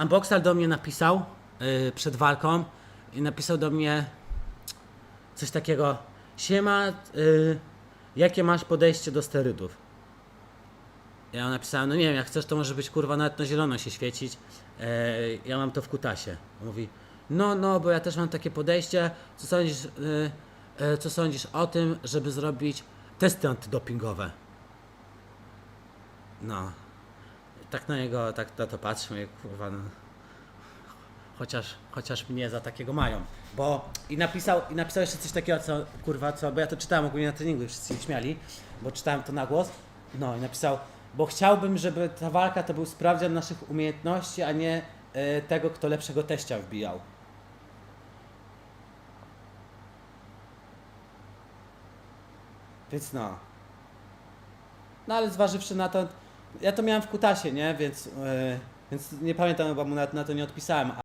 Unboxal do mnie napisał y, przed walką i napisał do mnie coś takiego. Siema, y, jakie masz podejście do sterydów? Ja napisałem, no nie wiem, jak chcesz, to może być kurwa nawet na zielono się świecić. E, ja mam to w kutasie. Mówi, no, no, bo ja też mam takie podejście. Co sądzisz, y, y, co sądzisz o tym, żeby zrobić testy antydopingowe? No. Tak na niego, tak na to patrzę, mówię, kurwa, no. Chociaż, chociaż mnie za takiego mają. Bo i napisał, i napisał jeszcze coś takiego, co kurwa, co, bo ja to czytałem ogólnie na treningu wszyscy się śmiali, bo czytałem to na głos. No i napisał, bo chciałbym, żeby ta walka to był sprawdzian naszych umiejętności, a nie e, tego, kto lepszego teścia wbijał. Więc no. No ale zważywszy na to, ja to miałem w kutasie, nie? Więc, e, więc nie pamiętam, chyba mu na, na to nie odpisałem.